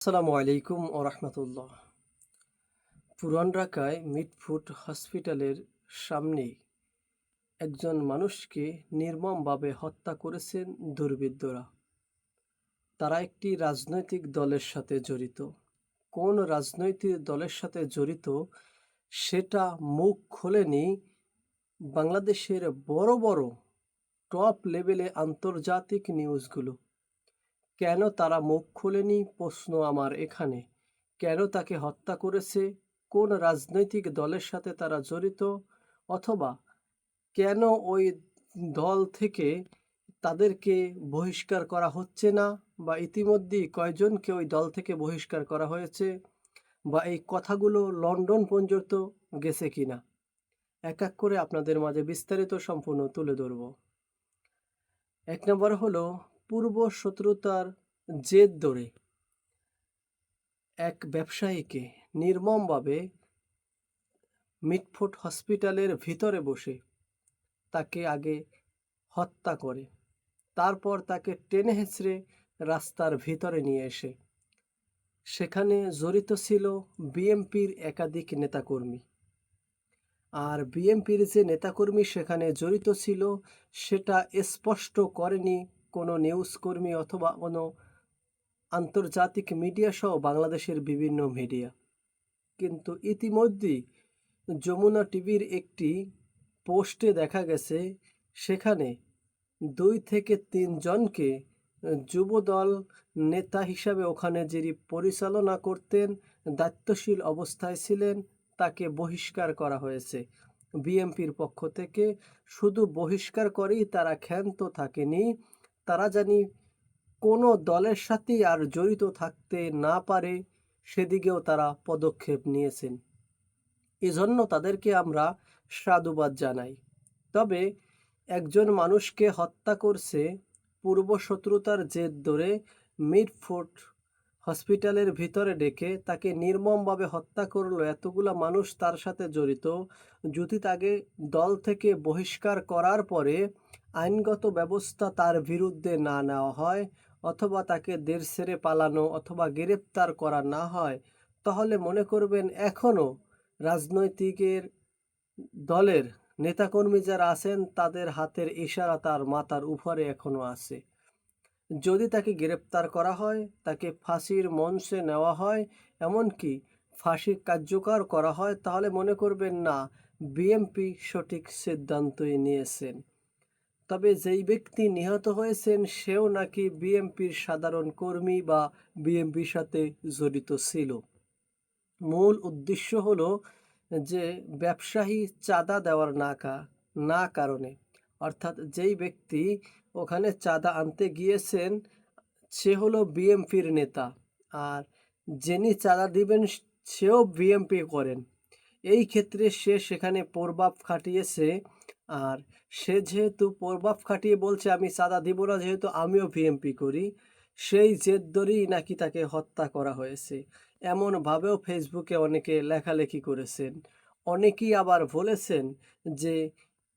আসসালামু আলাইকুম ও রহমতুল্লাহ। পুরান ঢাকায় মিটফুট হসপিটালের সামনে একজন মানুষকে নির্মমভাবে হত্যা করেছেন দুর্বৃত্তরা। তারা একটি রাজনৈতিক দলের সাথে জড়িত। কোন রাজনৈতিক দলের সাথে জড়িত সেটা মুখ খোলেনি বাংলাদেশের বড় বড় টপ লেভেলে আন্তর্জাতিক নিউজগুলো কেন তারা মুখ খোলেনি প্রশ্ন আমার এখানে? কেন তাকে হত্যা করেছে? কোন রাজনৈতিক দলের সাথে তারা জড়িত? অথবা কেন ওই দল থেকে তাদেরকে বহিষ্কার করা হচ্ছে না? বা ইতিমধ্যেই কয়জনকে ওই দল থেকে বহিষ্কার করা হয়েছে? বা এই কথাগুলো লন্ডন পর্যন্ত গেছে কি না এক এক করে আপনাদের মাঝে বিস্তারিত সম্পূর্ণ তুলে ধরব। এক নম্বর হলো পূর্ব শত্রুতার জেদ ধরে। এক ব্যবসায়ীকে নির্মমভাবে মিটফোর্ট হসপিটালের ভিতরে বসে তাকে আগে হত্যা করে, তারপর তাকে টেনে হেঁচড়ে রাস্তার ভিতরে নিয়ে এসে। সেখানে জড়িত ছিল বিএমপির একাধিক নেতাকর্মী। আর বিএমপির যে নেতাকর্মী সেখানে জড়িত ছিল, সেটা স্পষ্ট করেনি কোনো নিউজ কর্মী অথবা কোনো আন্তর্জাতিক মিডিয়া সহ বাংলাদেশের বিভিন্ন মিডিয়া। কিন্তু ইতিমধ্যেই যমুনা টিভির একটি পোস্টে দেখা গেছে, সেখানে দুই থেকে তিনজনকে যুবদল নেতা হিসাবে ওখানে যিনি পরিচালনা করতেন, দায়িত্বশীল অবস্থায় ছিলেন, তাকে বহিষ্কার করা হয়েছে। বিএমপির পক্ষ থেকে শুধু বহিষ্কার করেই তারা ক্ষান্ত থাকেনি তারা জানি কোনো দলের সাথে আর জড়িত থাকতে না পারে, সেদিকেও তারা পদক্ষেপ নিয়েছেন। এজন্য তাদেরকে আমরা সাধুবাদ জানাই। তবে একজন মানুষকে হত্যা করছে পূর্ব শত্রুতার জেদ ধরে মিডফোর্ট হসপিটালের ভিতরে ডেকে তাকে নির্মমভাবে হত্যা করল। এতগুলা মানুষ তার সাথে জড়িত। যদি তাকে দল থেকে বহিষ্কার করার পরে আইনগত ব্যবস্থা তার বিরুদ্ধে না নেওয়া হয় অথবা তাকে দেশ ছেড়ে পালানো অথবা গ্রেপ্তার করা না হয়। তাহলে মনে করবেন এখনও রাজনৈতিকের দলের নেতাকর্মী যারা আছেন তাদের হাতের ইশারা তার মাথার উপরে এখনও আছে। যদি তাকে গ্রেপ্তার করা হয়, তাকে ফাঁসির মঞ্চে নেওয়া হয়, এমনকি ফাঁসি কার্যকর করা হয়, তাহলে মনে করবেন না, বিএমপি সঠিক সিদ্ধান্তই নিয়েছেন। তবে যেই ব্যক্তি নিহত হয়েছেন, সেও নাকি বিএমপির সাধারণ কর্মী বা বিএমপির সাথে জড়িত ছিল। মূল উদ্দেশ্য হলো যে ব্যবসায়ী চাঁদা দেওয়ার না কা না কারণে অর্থাৎ যেই ব্যক্তি ওখানে চাঁদা আনতে গিয়েছেন, সে হলো বিএমপির নেতা। আর যিনি চাঁদা দিবেন, সেও বিএমপি করেন। এই ক্ষেত্রে সে সেখানে প্রভাব খাটিয়েছে। আর সে যেহেতু প্রভাব খাটিয়ে বলছে, আমি চাঁদা দিব না, যেহেতু আমিও বিএমপি করি, সেই জেদ ধরেই নাকি তাকে হত্যা করা হয়েছে। এমনভাবেও ফেসবুকে অনেকে লেখালেখি করেছেন। অনেকেই আবার বলেছেন যে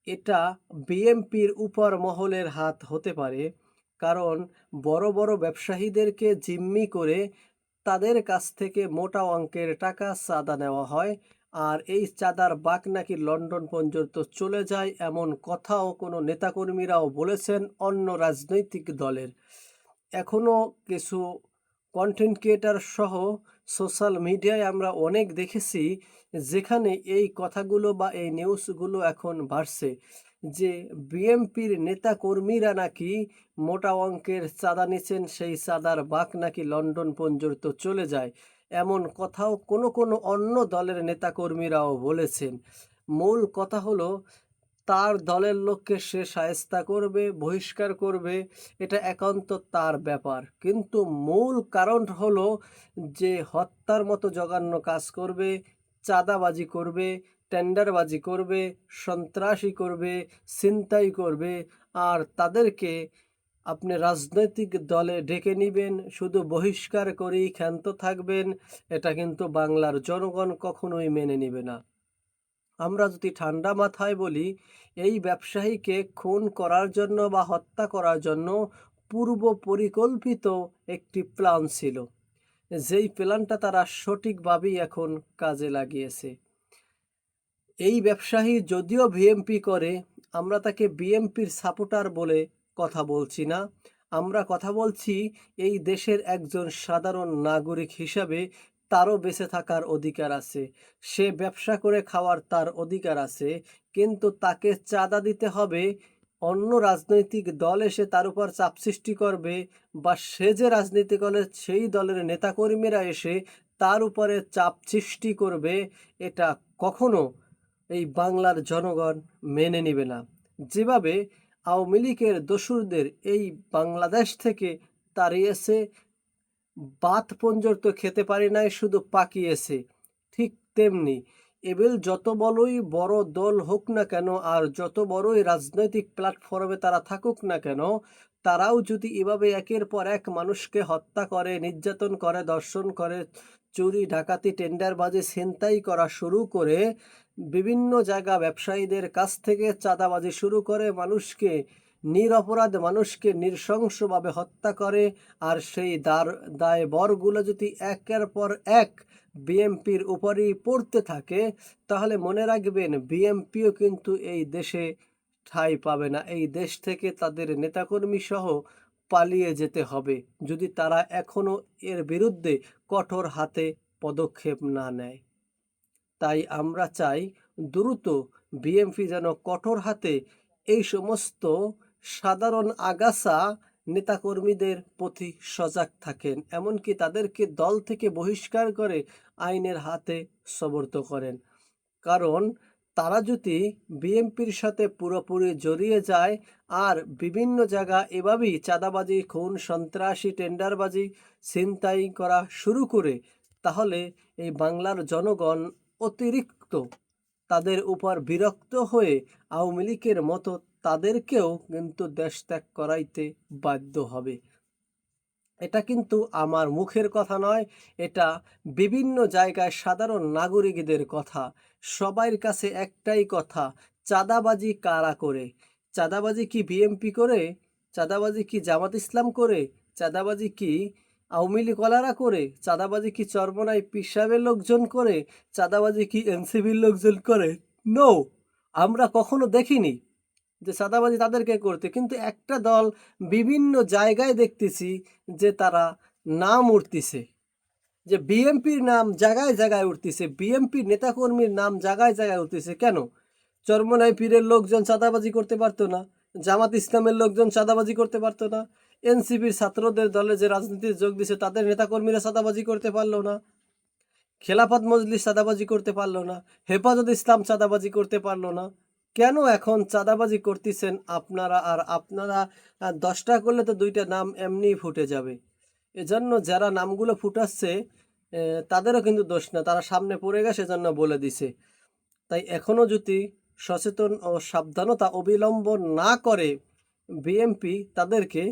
এটা বিএমপির উপর মহলের হাত হতে পারে, কারণ বড় বড় ব্যবসায়ীদেরকে জিম্মি করে তাদের কাছ থেকে মোটা অঙ্কের টাকা চাঁদা নেওয়া হয়, আর এই চাঁদার বাক নাকি লন্ডন পর্যন্ত চলে যায় এমন কথাও কোনো নেতাকর্মীরাও বলেছেন অন্য রাজনৈতিক দলের। এখনও কিছু কন্টেন্ট ক্রিয়েটার সহ সোশ্যাল মিডিয়ায় আমরা অনেক দেখেছি যেখানে এই কথাগুলো বা এই নিউজগুলো এখন বাড়ছে যে বিএমপির নেতাকর্মীরা নাকি মোটা অঙ্কের চাঁদা নিচ্ছেন, সেই চাঁদার বাক নাকি লন্ডন পর্যন্ত চলে যায় এমন কথাও কোনো কোনো অন্য দলের নেতাকর্মীরাও বলেছেন। মূল কথা হলো তার দলের লোককে সে সায়স্তা করবে, বহিষ্কার করবে, এটা একান্ত তার ব্যাপার। কিন্তু মূল কারণ হলো যে হত্যার মতো জঘন্য কাজ করবে, চাঁদাবাজি করবে, টেন্ডারবাজি করবে, সন্ত্রাসী করবে, ছিনতাই করবে, আর তাদেরকে আপনি রাজনৈতিক দলে ডেকে নেবেন, শুধু বহিষ্কার করেই ক্ষান্ত থাকবেন, এটা কিন্তু বাংলার জনগণ কখনোই মেনে নেবে না। আমরা যদি ঠান্ডা মাথায় বলি, এই ব্যবসায়ীকে খুন করার জন্য বা হত্যা করার জন্য পূর্ব পরিকল্পিত একটি প্ল্যান ছিল। যেই প্ল্যানটা তারা সঠিকভাবেই এখন কাজে লাগিয়েছে। এই ব্যবসায়ী যদিও বিএমপি করে, আমরা তাকে বিএমপির সাপোর্টার বলে কথা বলছি না। আমরা কথা বলছি এই দেশের একজন সাধারণ নাগরিক হিসাবে তারও বেঁচে থাকার অধিকার আছে। সে ব্যবসা করে খাওয়ার তার অধিকার আছে, কিন্তু তাকে চাঁদা দিতে হবে, অন্য রাজনৈতিক দল এসে তার উপর চাপ সৃষ্টি করবে, বা সে যে রাজনীতি করে সেই দলের নেতাকর্মীরা এসে তার উপরে চাপ সৃষ্টি করবে, এটা কখনো এই বাংলার জনগণ মেনে নেবে না। যেভাবে আওয়ামী লীগের দস্যুরদের এই বাংলাদেশ থেকে তাড়িয়েছে বাত পর্যন্ত খেতে পারি নাই, শুধু পাকিয়েছে ঠিক তেমনি, এবেল যত বড়ই বড় দল হোক না কেন, আর যত বড়ই রাজনৈতিক প্ল্যাটফর্মে তারা থাকুক না কেন, তারাও যদি এভাবে একের পর এক মানুষকে হত্যা করে, নির্যাতন করে দর্শন করে, চুরি, ডাকাতি টেন্ডারবাজি ছিনতাই করা শুরু করে, বিভিন্ন জায়গা ব্যবসায়ীদের কাছ থেকে চাঁদাবাজি শুরু করে, মানুষকে নিরপরাধ মানুষকে নৃশংসভাবে হত্যা করে, আর সেই দার দায় বরগুলো যদি একের পর এক বিএমপির উপরেই পড়তে থাকে, তাহলে মনে রাখবেন বিএমপিও কিন্তু এই দেশে ঠাঁই পাবে না। এই দেশ থেকে তাদের নেতাকর্মী সহ পালিয়ে যেতে হবে, যদি তারা এখনও এর বিরুদ্ধে কঠোর হাতে পদক্ষেপ না নেয়। তাই আমরা চাই দ্রুত বিএমপি যেন কঠোর হাতে এই সমস্ত সাধারণ আগাছা নেতাকর্মীদের প্রতি সজাগ থাকেন, এমনকি তাদেরকে দল থেকে বহিষ্কার করে আইনের হাতে সবর্ত করেন। কারণ তারা যদি বিএমপির সাথে পুরোপুরি জড়িয়ে যায় আর বিভিন্ন জায়গা এভাবেই চাঁদাবাজি, খুন, সন্ত্রাসী, টেন্ডারবাজি, ছিনতাই করা শুরু করে, তাহলে এই বাংলার জনগণ অতিরিক্ত তাদের উপর বিরক্ত হয়ে আওয়ামী লীগের মতো তাদেরকেও কিন্তু দেশ ত্যাগ করাইতে বাধ্য হবে। এটা কিন্তু আমার মুখের কথা নয়, এটা বিভিন্ন জায়গায় সাধারণ নাগরিকদের কথা। সবার কাছে একটাই কথা, চাঁদাবাজি কারা করে? চাঁদাবাজি কি বিএমপি করে? চাঁদাবাজি কি জামাত ইসলাম করে? চাঁদাবাজি কি আওয়ামী লীগ কলারা করে? চাঁদাবাজি কি চরমনাই পিসাবের লোকজন করে? চাঁদাবাজি কি এনসিবির লোকজন করে? নো আমরা কখনো দেখিনি। যে চাঁদাবাজি তাদেরকে করতে। কিন্তু একটা দল বিভিন্ন জায়গায় দেখতেছি যে তারা নাম উঠতেছে যে বিএমপির নাম জায়গায় জায়গায় উঠতেছে বিএমপির নেতাকর্মীর নাম জায়গায় জায়গায় উঠতেছে কেন? চরমনাই পীরের লোকজন চাঁদাবাজি করতে পারতো না, জামাত ইসলামের লোকজন চাঁদাবাজি করতে পারতো না, এনসিপির ছাত্রদের দলে যে রাজনীতিতে যোগ দিছে তাদের নেতাকর্মীরা চাঁদাবাজি করতে পারল না, খেলাফত মজলিস চাঁদাবাজি করতে পারল না, হেফাজত ইসলাম চাঁদাবাজি করতে পারল না। কেন এখন চাঁদাবাজি করতেছেন আপনারা? আর আপনারা দশটা করলে তো দুইটা নাম এমনিই ফুটে যাবে। এজন্য যারা নামগুলো ফুটাচ্ছে তাদেরও কিন্তু দোষ না। তারা সামনে পড়ে গেছে সেজন্য বলে দিছে। তাই এখনও যদি সচেতন ও সাবধানতা অবিলম্বন না করে বিএমপি তাদেরকে,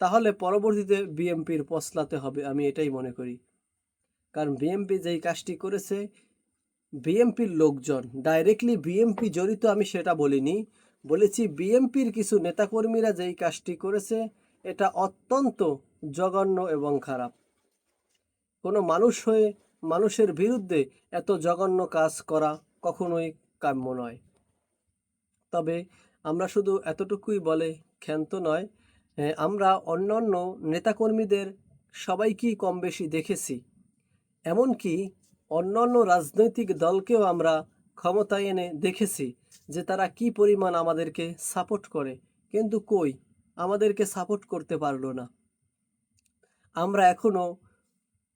তাহলে পরবর্তীতে বিএমপির পছলাতে হবে, আমি এটাই মনে করি। কারণ বিএমপি যেই কাজটি করেছে বিএমপির লোকজন ডাইরেক্টলি বিএমপি জড়িত আমি সেটা বলিনি। বলেছি বিএমপির কিছু নেতাকর্মীরা যেই কাজটি করেছে, এটা অত্যন্ত জঘন্য এবং খারাপ। কোনো মানুষ হয়ে মানুষের বিরুদ্ধে এত জঘন্য কাজ করা কখনোই কাম্য নয়। তবে আমরা শুধু এতটুকুই বলে ক্ষান্ত নয় আমরা অন্যান্য নেতাকর্মীদের সবাইকেই কম বেশি দেখেছি। এমনকি অন্যান্য রাজনৈতিক দলকেও আমরা ক্ষমতায় এনে দেখেছি যে তারা কি পরিমাণ আমাদেরকে সাপোর্ট করে। কিন্তু কই? আমাদেরকে সাপোর্ট করতে পারল না। আমরা এখনও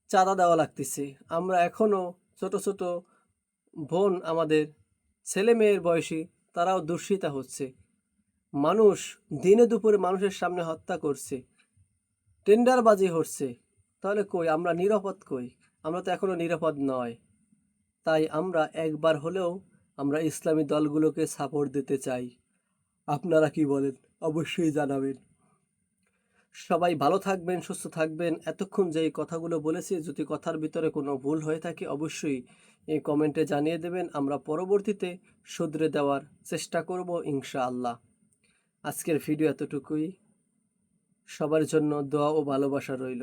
চাঁদা দেওয়া লাগতেছে। আমরা এখনও ছোট ছোট বোন আমাদের ছেলে মেয়ের বয়সী তারাও দূষিতা হচ্ছে। মানুষ দিনে দুপুরে মানুষের সামনে হত্যা করছে। টেন্ডারবাজি হচ্ছে। তাহলে কই? আমরা নিরাপদ কই? আমরা তো এখনও নিরাপদ নয়। তাই আমরা একবার হলেও আমরা ইসলামী দলগুলোকে সাপোর্ট দিতে চাই। আপনারা কি বলেন? অবশ্যই জানাবেন। সবাই ভালো থাকবেন, সুস্থ থাকবেন। এতক্ষণ যে কথাগুলো বলেছি, যদি কথার ভিতরে কোনো ভুল হয়ে থাকে, অবশ্যই এই কমেন্টে জানিয়ে দেবেন। আমরা পরবর্তীতে শুধরে দেওয়ার চেষ্টা করব ইনশাআল্লাহ। আজকের ভিডিও এতটুকুই। সবার জন্য দোয়া ও ভালোবাসা রইল।